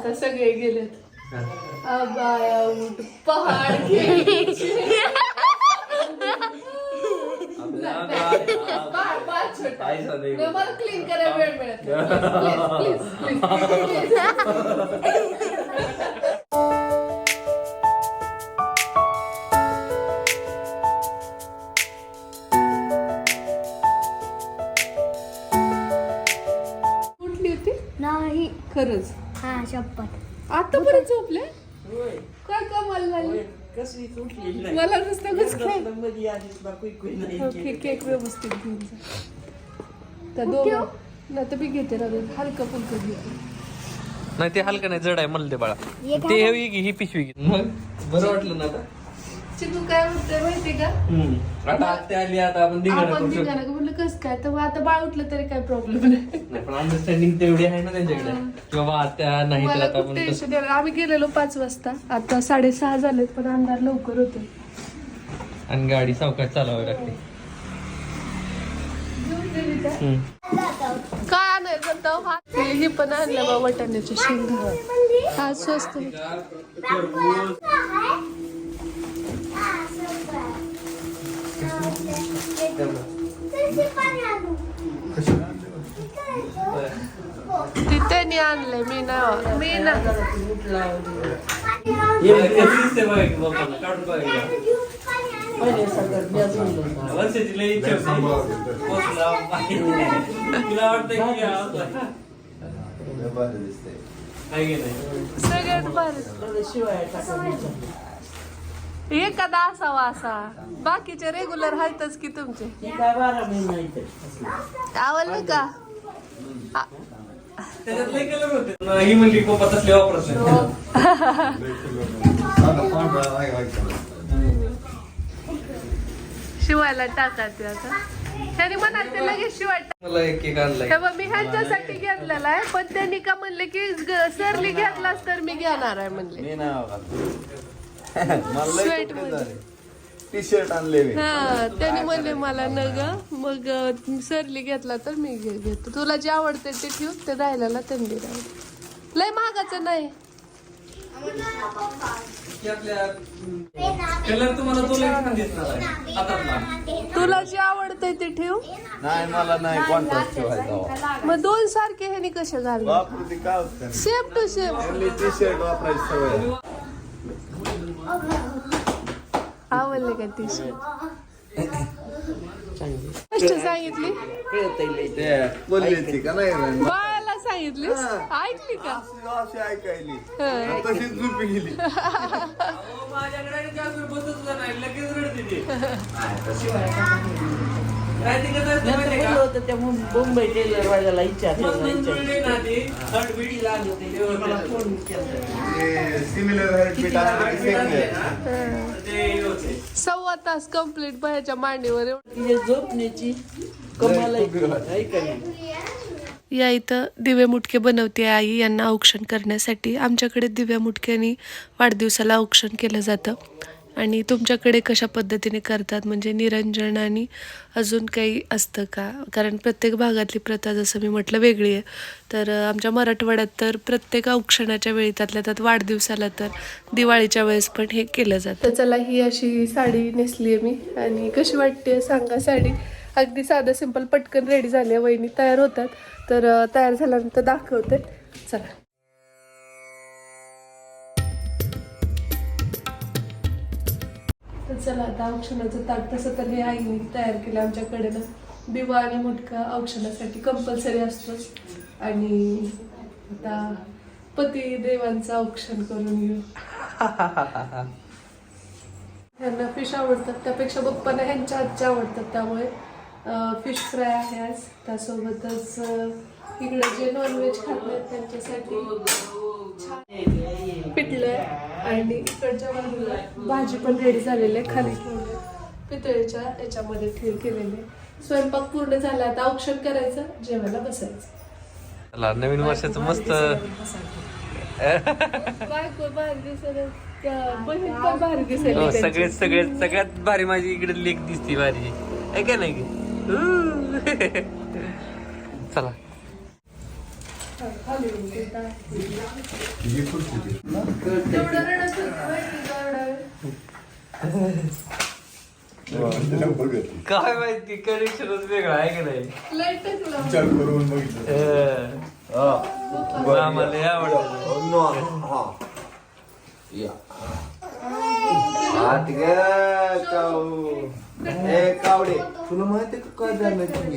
आता सगळे गेलेत पहाड खेळीचे. बाळ, बाळ छोटा. काय झालंय? नाही, मला क्लीन करायला वेळ मिळत नाही. Please, please, please, please. कुठली हा शपथ आतापर्यंत झोपले? काय कमाल झाली. कसली मला नुसतं ना कुई नाही ओके केक व्यवस्थित घेऊन जा. त्या दोघं नाही तर मी घेते राहू हलका फुलकं घेते. नाही ते हलकं नाही जड आहे म्हणले बाळा. हे ते हे घे ही पिशवी घे. मग बरं वाटलं ना आता? चिकू काय म्हणते माहिती का आता आत्या आली आता आपण दिघाणं आपण करू शकतो निघाला का म्हणलं कसं काय तर मग आता बाळ उठलं तरी काय प्रॉब्लेम नाही नाही पण अंडरस्टँडिंग तेवढी आहे ना त्यांच्याकडे की बाबा आत्या नाही तर मला आता खूप आपण टेन्शन यायला आम्ही गेलेलो पाच वाजता आता साडेसहा झालेत पण अंधार लवकर होते आणि गाडी सावकाश चालवावी लागते हम्म. काय आणायचं हा हे पण आणलं बा वटाण्याच्या शेंगा हा स्वस्त तुला वाटतं की आता- आहे की नाही? सगळ्यात भारी. शिवाय एखादा असावा असा. बाकीचे रेग्युलर आहेतच की तुमचे. काय बारा महिना इथे आवडलं का? त्याच्यात लई कलर होते ही म्हणली पप्पा तसले वापरत नाही शिवायला टाका ते आता. त्याने म्हणाल ते लगेच शिवाय टाक मला एक आणलाय. मी ह्यांच्यासाठी घेतलेला आहे पण त्यांनी का म्हणले की ग- सरली घेतलास तर मी घेणार आहे म्हणले. मी नाही घालत. मध्ये. झाले. टी शर्ट आणले मी. हा त्याने म्हणले मला न ग मग सरली घेतला तर मी घे- घेतो. तुला जे आवडते ते ठेव ते राहिलेला त्यांनी राहिलं लय महागाचं नाही. कलर तुम्हाला तो लई छान दिसणार आहे. हातातला. तुला जे आवडते ते ठेव. नाही मला नाही कॉन्ट्रास्ट ठेवायचा हवा. मग दोन सारखे ह्यानी कसे घालणार? वापरू ते काय होतं? Same to same T shirt वापरायची सवय. आहे. आवडले का टी शर्ट गोष्ट सांगितली? ते बोलली ती का? नाही रे? बाळाला सांगितलीस? ऐकली का? अशी ऐकायली. तशीच झोपी गेली. माझ्याकडे बसत नाही लगेच रडते ती. काय ते कसं असतं माहितीये का? बोललो होतं त्या मुं- मुंबई टेलर वाल्याला इच्छा मग ठेवायला नंतर इच्छा नाही ना ती, हटबीट लागली होती. ते मला होतं. फोन केला ते सिमिलर हेडबीट असलं की same आहे. ते हे होते. सव्वा तास कंप्लीट बाहेरच्या मांडीवर एवढं तिच्या झोपण्याची कमाल आहे का नाही या इथं दिवे मुटके बनवते आई यांना औक्षण करण्यासाठी आमच्याकडे दिव्या मुटक्यानी वाढदिवसाला औक्षण केलं जातं आणि तुमच्याकडे कशा पद्धतीने करतात? म्हणजे निरंजन आणि अजून काही असतं का? कारण प्रत्येक भागातली प्रथा जसं मी म्हटलं वेगळी आहे. तर आमच्या मराठवाड्यात तर प्रत्येक औक्षणाच्या वेळी त्यातल्या त्यात वाढदिवसाला तर दिवाळीच्या वेळेस पण हे केलं जातं. तर चला ही अशी साडी नेसली आहे मी. आणि कशी वाटते सांगा? साडी अगदी साधं सिंपल पटकन रेडी झाले वहिनी तयार होतात. तर तयार झाल्यानंतर दाखवते. चला. चला आता औक्षणाचं ताट तसं तर हे आईने तयार केलं आमच्याकडे ना दिवा आणि मुटका औक्षणासाठी कंपल्सरी असतोच आणि आता पती देवांचं औक्षण करून घेऊ. ह्यांना फिश आवडतात त्यापेक्षा बप्पांना ह्यांच्या हातच्या आवडतात त्यामुळे फिश फ्राय आहे आज. त्यासोबतच इकडे जे नॉनव्हेज खात नाहीत त्यांच्यासाठी छान पिठलंय आणि इकडच्या बाजूला भाजी पण रेडी झालेली आहे खाली ठेवले पितळेच्या याच्यामध्ये ठेव केलेले स्वयंपाक पूर्ण झाला आता औक्षण करायचं जेवायला बसायचं. चला नवीन वर्षाचं मस्त बायको भारी बहीण पण भारी दिसायला हो, त्यांची. सगळे सगळे सगळ्यात भारी माझी इकडे लेख दिसती भारी. आहे का नाही. चला ही खुर्ची ती. तिला बघत. काय माहिती कनेक्शनच वेगळा आहे का नाही विचार करून बघितलं आम्हाला लय हा. या. आत ए, कावडे तुला माहिती का काय झालं की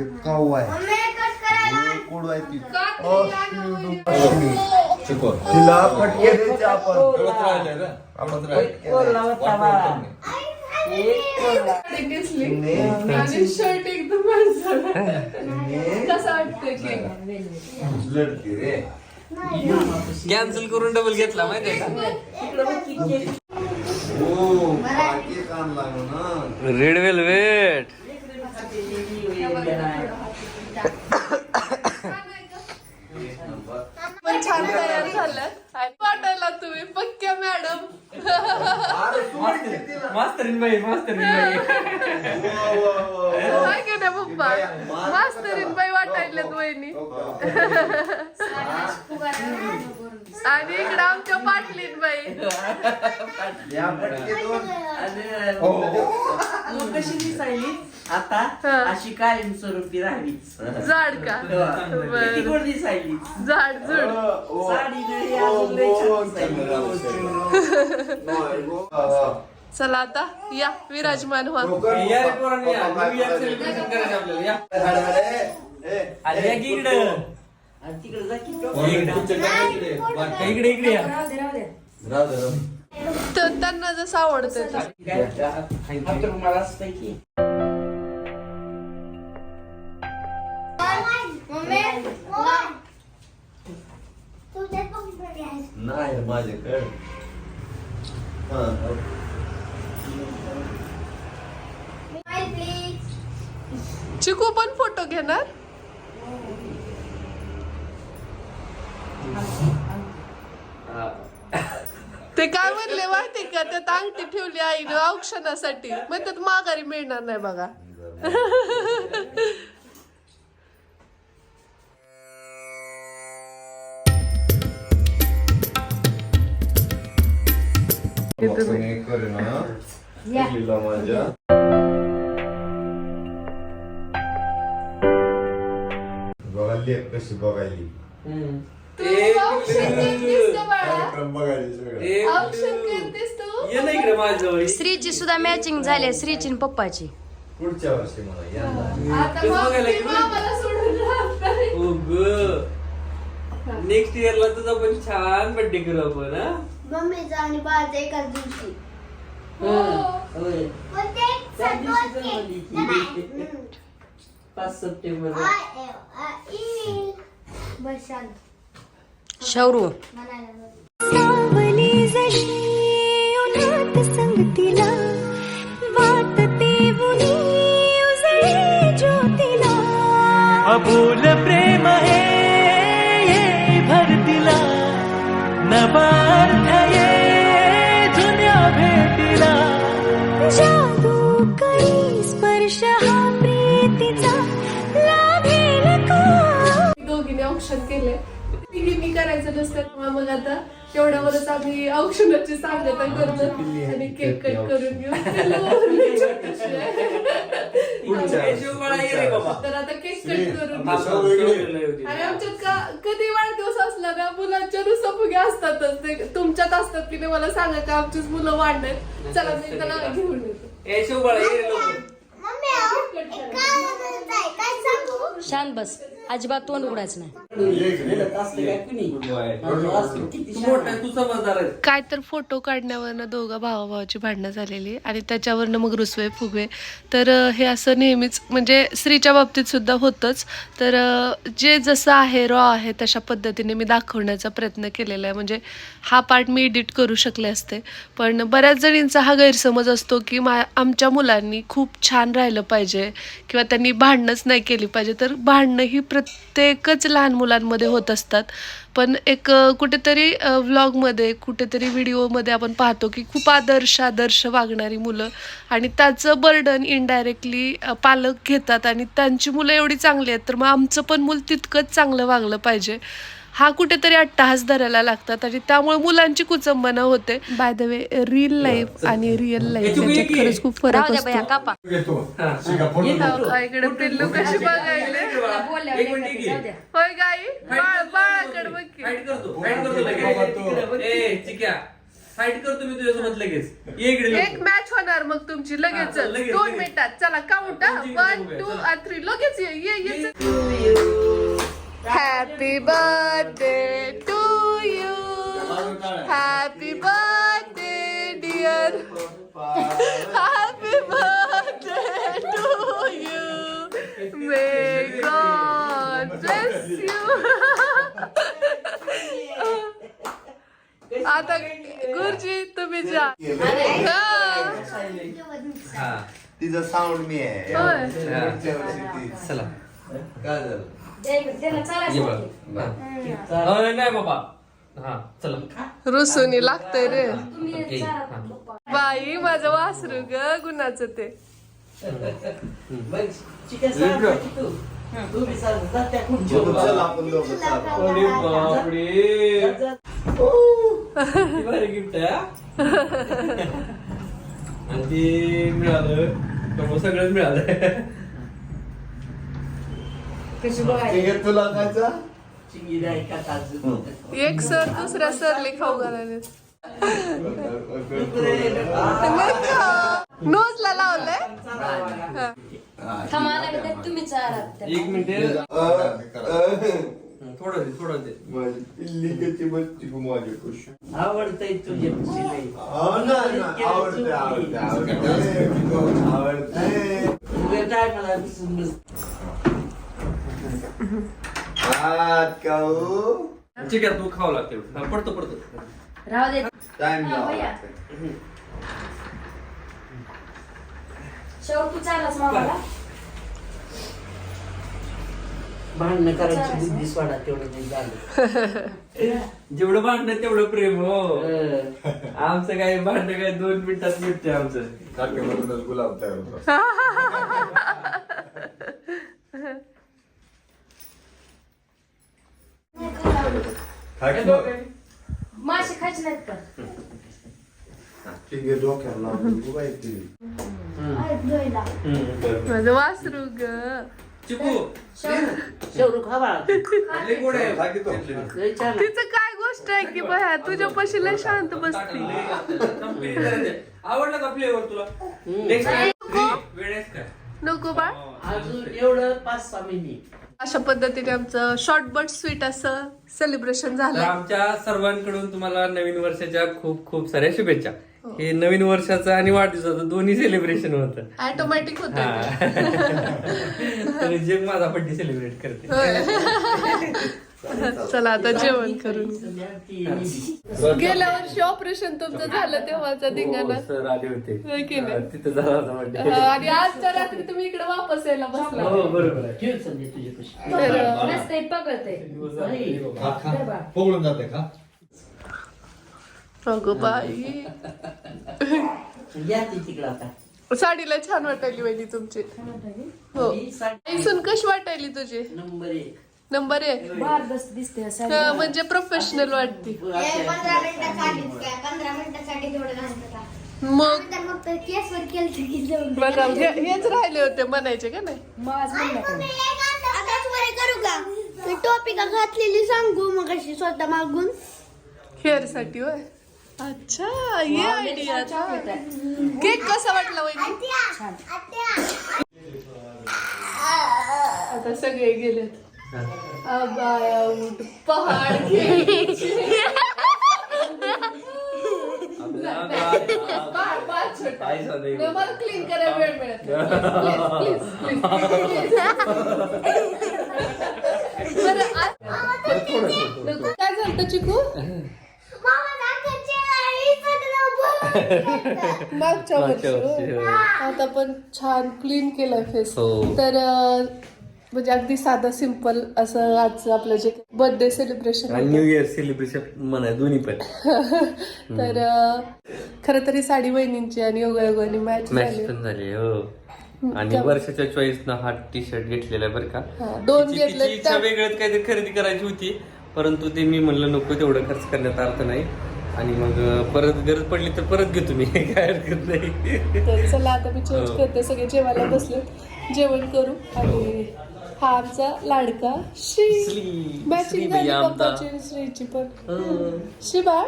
एक काऊ आहे. कोड आहे ती तिला फटके द्यायचे आपण आपण. कोल्हा होता बाळा. एक कोल्हा. आणि शर्ट एकदम कसं वाटतंय की? लढती रे. कॅन्सल करून डबल घेतला माहितीये का इकडं बघ की केक. हो रेड वेलवेट पण छान तयार झालं. आणि वाटायला तुम्ही पक्क्या मॅडम. मास्तरीन बाई मास्तरीन बाई काय केलं पप्पा? मास्तरीन बाई वाटायल्यात वहिनी. आणि इकडं आमच्या पाटलीन बाई. या फटके दोन आणि हो. तू कशी दिसायली? आता हा. अशी कायमस्वरूपी राहावी जाड का? किती बर. गोड दिसायली? जाड जुड. ओ, साडी नाही अजून छान दिसायली. हा, हा. चला आता या विराजमान व्हा. या रे पोरांनो, करायचं आपल्याला की इकडं आणि तिकडे जा की इकडे इकडे. इकडे या. राहू दे, राहू दे. तर त्यांना जसं आवडतं तसं. काय आता मला असतंय की नाही माझ्याकडे. हा, हो. चिकू पण फोटो घेणार? ते काय म्हणले माहिती का? त्यात अंगठी ठेवली आईने औक्षणासाठी. मग त्यात माघारी मिळणार नाही बघा. बघायली कशी बघायली. बघायली ये इकडे माझ्याजवळ. श्रीची सुद्धा मॅचिंग झाली श्रीची आणि पप्पाची. पुढच्या वर्षी मला यंदा ग नेक्स्ट इयरला तुझा पण छान बर्थडे करू आपण हा. मम्मीचा आणि बाळाचा एकाच दिवशी. हम्म. पाच सप्टेंबर. शौरू अबोल प्रेम हे ये भरतीला नवार्थ ये जुन्या भेटीला. जादू करी स्पर्श हा प्रीतीचा लाभेल का? दोघीने औक्षण केले तिघींनी करायचं नसतं मग आता तेवढ्यावरच आम्ही औक्षणाची सांगता करतो आणि केक कट करून तर आता केक कट करून हा. आणि आमच्यात का कधी वाढदिवस असला ना मुलांच्या नुसतं फुगे असतातच. ते तुमच्यात असतात की नाही मला सांगा का? आमचीच मुलं वाढणार चला मी त्याला घेऊन येतो. सांगू? शांत बस. अजिबात तोंड उघडायचं नाही. काय तर फोटो काढण्यावरनं दोघं भावाभावाची भांडणं झालेली आणि त्याच्यावरनं मग रुसवे फुगवे. तर हे असं नेहमीच म्हणजे स्त्रीच्या बाबतीत सुद्धा होतंच. तर जे जसं आहे रॉ आहे तशा पद्धतीने मी दाखवण्याचा प्रयत्न केलेला आहे. म्हणजे हा पार्ट मी एडिट करू शकले असते. पण बऱ्याच जणींचा हा गैरसमज असतो की मा आमच्या मुलांनी खूप छान राहिलं पाहिजे. किंवा त्यांनी भांडणंच नाही केली पाहिजे. तर भांडणं ही प्रत्येकच लहान मुलांमध्ये होत असतात. पण एक कुठेतरी व्लॉगमध्ये कुठेतरी व्हिडिओमध्ये आपण पाहतो की खूप आदर्श आदर्श वागणारी मुलं आणि त्याचं बर्डन इनडायरेक्टली पालक घेतात आणि त्यांची मुलं एवढी चांगली आहेत तर मग आमचं पण मूल तितकंच चांगलं वागलं पाहिजे. हा कुठेतरी अट्टाहास धरायला लागतात आणि त्यामुळे मुलांची कुचंबना होते. By the way real life आणि रिअल लाईफ याच्यात खरंच खूप फरक असतो. हो, इकडे पिल्लू कशी बघायले. होय गाई? बाळाकडे बघ. फाईट करतो मी तुझ्यासोबत लगेच. एक मॅच होणार मग तुमची लगेच दोन. मिनिटात. चला काउंट वन टू. थ्री लगेच ये ये ये. Happy birthday to you happy birthday dear happy birthday to you may God bless you आता गुरुजी तुम्ही जा. तिचं साऊंड मी आहे. चला. काय झालं? त्याला चालायचं ये नाही. बघ. अं, नाही बाबा. हा चला. रुसूनी लागतंय रे. बाई माझं वासरू ग गुणाचं ते. अरे बापरे किती भारी गिफ्ट आहे हा. आणि ते मिळालं. त्यामुळे सगळंच मिळालं. कशी आहे, तुला खायचा? एक सर दुसऱ्या सरले खाऊ घालायले नोजला लावलंय? थांबा तुम्ही एक मिनिट. थोडं दे थोडं दे. माझी खुश. आवडतंय तुझे हा ना, ना, आवडते आवडते आवडते हात खाऊ. ठीक आहे तू खाऊ लागते हा, पडतो पडतो. राहू दे. टाइम हा, भैया. शेवट तू चालच मामाला भांडणं करायची बुद्धी सोडा तेवढं नाही झालं. जेवढं भांडण तेवढं प्रेम हो. अं, आमचं काय भांडण काय दोन मिनिटात मिटते आमचं. गुलाब तयार होतो खाकी बघ. मासे खायचे नाहीत का? ठीक आहे डोक्याला लावून तू काय ते. माझं वासरू ग. चिकू शेवरू खावा लय गोड आहे. खाकी तो. लय छान आहे. तिचं काय गोष्ट आहे की बया? तुझ्या पशी लय शांत बसती. आवडला का फ्लेवर तुला? नेक्स्ट टाइम वेळेस काय नको बा. अजून एवढं पाच सहा महिने अशा पद्धतीने आमचं शॉर्ट बट स्वीट असं सेलिब्रेशन झालं. आमच्या सर्वांकडून तुम्हाला नवीन वर्षाच्या खूप खूप साऱ्या शुभेच्छा. हे. नवीन वर्षाचं आणि वाढदिवसाचं दोन्ही सेलिब्रेशन होतं. ऑटोमॅटिक होत तर जग माझा बर्थडे सेलिब्रेट करते. चला आता जेवण करून. गेल्या वर्षी ऑपरेशन तुमचं झालं तेव्हाचा धिंगाणा. सर आले होते? हा, तिथं झाला होता birthday. अं, आणि आजच्या रात्री तुम्ही इकडे वापस यायला बसला. हो तर पकडून जाते का अगं बाई. साडीला छान वाटायली वहिनी तुमची. हो. ही कशी वाटायली तुझी? नंबर एक. नंबर एक बार बस दिसते साडी. हा, म्हणजे प्रोफेशनल वाटते. हे पंधरा मिनिटासाठीच काय? पंधरा मिनिटासाठी तेवढं घालतं का? मग? तर मग ते केसवर केलं की जाऊन. बघा हे- हेच राहिले होते म्हणायचे का नाही? माझं? आता बरे करू का? मी टोपी का घातलेली सांगू? मग अशी स्वतः मागून. हेअरसाठी होय. अच्छा ये आयडिया केक कसा वाटला वहिनी? आता सगळे गेलेत. पहाड. काय झालंय? नाही, मला क्लीन करायला वेळ मिळत नाही. Please, please, please. बरं, आ- काय झालं चिकू मागच्या वर्षी. होय. आता पण छान क्लीन केलाय फेस हो. तर अं, म्हणजे अगदी साधं सिंपल असं आज आपलं जे बर्थडे सेलिब्रेशन आणि न्यू इयर सेलिब्रेशन म्हणा दोन्ही पण. तर खरं तरी साडी बहिणींची आणि योगायोगाने मॅच मॅच झाली. पण झाली हो. आणि वर्षाच्या चॉईस न हा टी शर्ट घेतलेला आहे बरं का. दोन तिची- घेतले तिची इच्छा वेगळंच काहीतरी खरेदी करायची होती परंतु ते मी म्हणलं नको तेवढं खर्च करण्यात अर्थ नाही. आणि मग अं, परत गरज पडली तर परत घेतो मी. काय हरकत नाही. तर चला आता मी चेंज हो. करते. सगळे जेवायला बसले जेवण करू आणि हा आमचा लाडका श्री श्री श्री मॅचिंग झाली पप्पाची आणि श्रीची पण हं. शिबा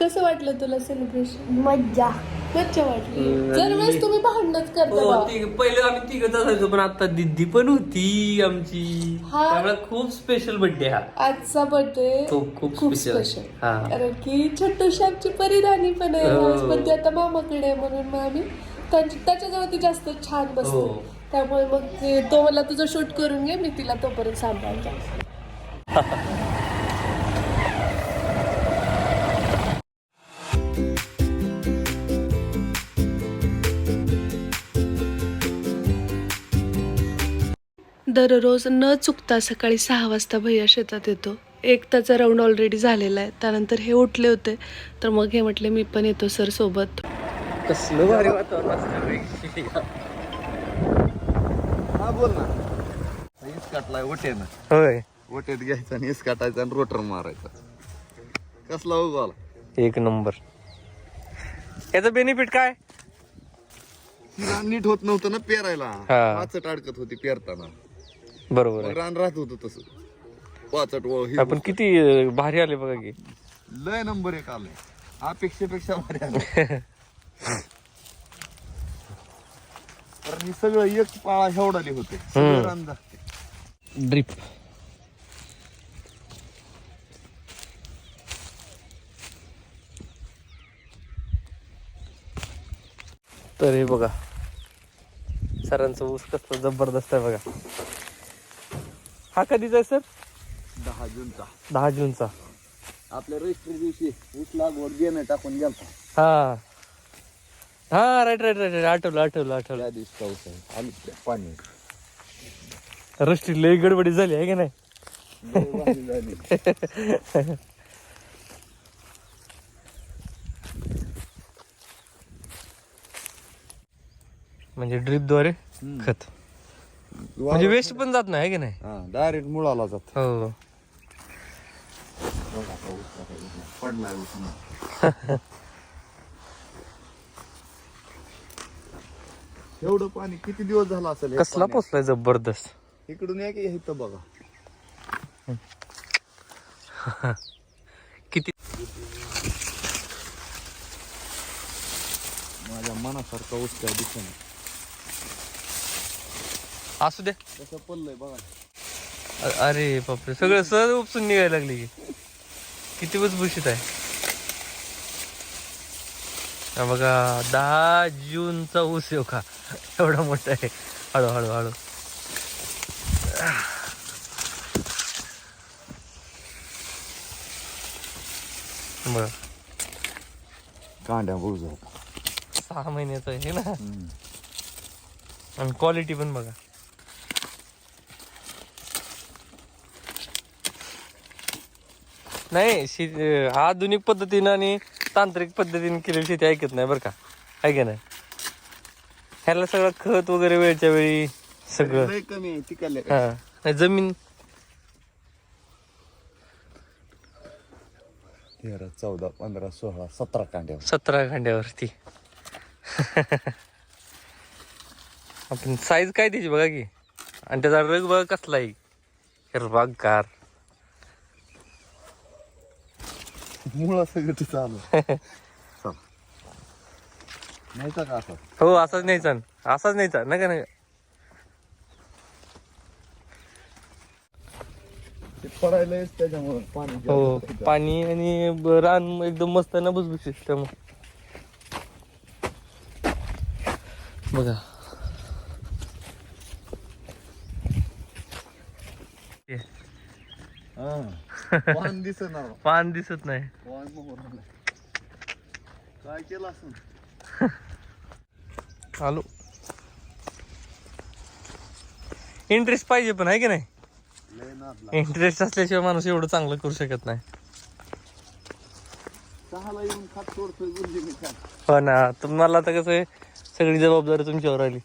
कसं वाटलं तुला सेलिब्रेशन मज्जा मज्जा वाटली हम्म, जर आणि- वेळेस तुम्ही भांडणच करता हो बा. ती- पहिले आम्ही तिघच असायचो पण आता दिदी पण होती आमची हा. त्यामुळे खूप स्पेशल बर्थडे हा आजचा बर्थडे खूप- खूप खूप special. स्पेशल हा. कारण की छोटूशी आमची परिराणी पण आहे हो. पण ती आता मामाकडे आहे म्हणून मग आम्ही त्यांची- त्याच्याजवळ ती जास्त छान बसते हो. त्यामुळे मग ते तो मला तुझं शूट करून घे मी तिला तोपर्यंत सांभाळतो दररोज न चुकता सकाळी सहा वाजता भैया शेतात येतो. एक त्याचा राऊंड ऑलरेडी झालेला आहे. त्यानंतर हे उठले होते. तर मग हे म्हटले मी पण येतो सर सोबत. कसलं भारी वातावरण असतं हा बोल ना. होय. घ्यायचा आणि आणि रोटर मारायचा. कसला उगवाला एक नंबर. याचं बेनिफिट काय? तिला नीट होत नव्हतं ना पेरायला. हा. पाचट अडकत होती पेरताना. बरोबर रान राहत होतं तसं. पाचट व हे आपण किती अं, भारी आले बघा की. लय नंबर एक आलाय अपेक्षेपेक्षा भारी आलं. कारण हे सगळं एक पाळा हेवडाले होते. सगळं रान ड्रिप तर हे बघा. सरांचं ऊस कसलं जबरदस्त आहे बघा. हा कधीचा आहे सर? दहा जूनचा. दहा जूनचा. आपल्या रजिस्ट्री दिवशी ऊस लागवड घेणं टाकून गेलता. हा. हा राईट राईट राईट आठवलं आठवलं आठवलं. त्या दिवशी पाऊस आहे. आली पाणी रस्टी लई गडबडी झाली आहे की नाही? लय भारी झाली. म्हणजे ड्रिपद्वारे खत म्हणजे वेस्ट पण जात नाही आहे की नाही? हा डायरेक्ट मुळाला जात. हो. पडलाय एवढं पाणी किती दिवस झाला असेल कसला पाण्यात? पोचलाय जबरदस्त? इकडून या की इथं बघा. किती? माझ्या मनासारखा ऊस काय दिसेना असू दे. कसं पडलंय बघा. अ- अरे बापरे सगळं सहज उपसून निघायला लागली की. किती भुसभुशीत आहे. बघा दहा जूनचा ऊस येऊ का एवढा मोठा आहे. हळू हळू हळू. बघा कांड्या होता सहा महिन्याचं आहे ना? आणि क्वालिटी पण बघा. नाही आधुनिक पद्धतीनं आणि तांत्रिक पद्धतीने केलेली शेती ऐकत नाही बरं का. ऐक नाही? ह्याला सगळं खत वगैरे वेळच्या वेळी सगळं. लय कमी आहे तिकडल्या हा. नाही जमीन. तेरा चौदा पंधरा सोळा सतरा कांड्या सतरा खांड्यावरती आपण साईज काय त्याची बघा की. आणि त्याचा रग बघा कसला आहे. हिरवागार मुळा सगळं चालू. चल. नाही का असं? हो असाच न्यायचा न. असाच न्यायचा. नका नाही ते पडायलाच त्याच्यामुळे पाणी जास्त हो. पाणी आणि ब- रान एकदम मस्त ना भुसभुशीत त्यामुळे बघा. हे, पान दिसणार पान दिसत नाही. मोहर. काय केलं असं आलो. इंटरेस्ट पाहिजे पण आहे की नाही? इंटरेस्ट असल्याशिवाय माणूस एवढं चांगलं करू शकत नाही. हो ना तुम्हाला आता कसं आहे सगळी जबाबदारी तुमच्यावर आली